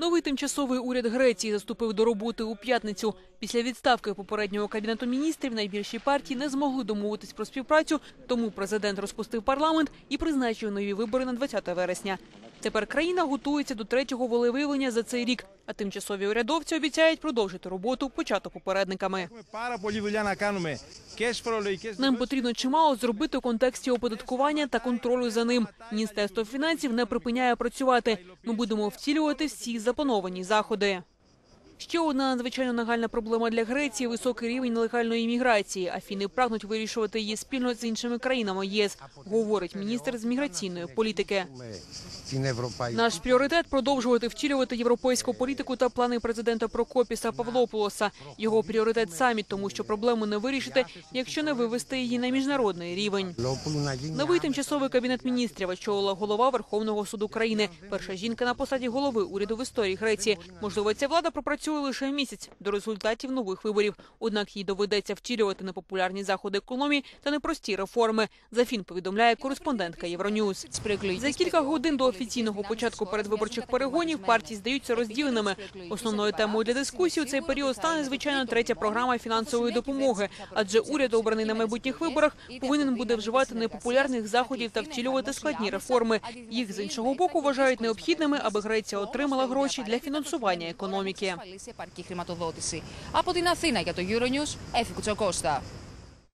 Новий тимчасовий уряд Греції заступив до роботи у п'ятницю. Після відставки попереднього кабінету міністрів найбільші партії не змогли домовитись про співпрацю, тому президент розпустив парламент і призначив нові вибори на 20 вересня. Тепер країна готується до третього волевиявлення за цей рік. А тимчасові урядовці обіцяють продовжити роботу, почату попередниками. Нам потрібно чимало зробити у контексті оподаткування та контролю за ним. Міністерство фінансів не припиняє працювати. Ми будемо втілювати всі заплановані заходи. Ще одна надзвичайно нагальна проблема для Греції високий рівень нелегальної імміграції. Афіни прагнуть вирішувати її спільно з іншими країнами ЄС, говорить міністр з міграційної політики. Наш пріоритет продовжувати втілювати європейську політику та плани президента Прокопіса Павлополоса. Його пріоритет саміт, тому що проблему не вирішити, якщо не вивести її на міжнародний рівень. Новий тимчасовий кабінет міністрів очолила голова Верховного суду країни. Перша жінка на посаді голови уряду в історії Греції. Можливо, ця влада пропрацює лише місяць до результатів нових виборів. Однак їй доведеться втілювати непопулярні заходи економії та непрості реформи. Зафін повідомляє кореспондентка Євроньюз. За кілька годин до офіційного початку передвиборчих перегонів партії здаються розділеними. Основною темою для дискусії у цей період стане звичайно третя програма фінансової допомоги, адже уряд, обраний на майбутніх виборах, повинен буде вживати непопулярних заходів та втілювати складні реформи. Їх з іншого боку вважають необхідними, аби Греція отримала гроші для фінансування економіки. Ασφαλής επαρκή χρηματοδότηση. Από την Αθήνα για το Euronews, Έφη Κουτσοκώστα.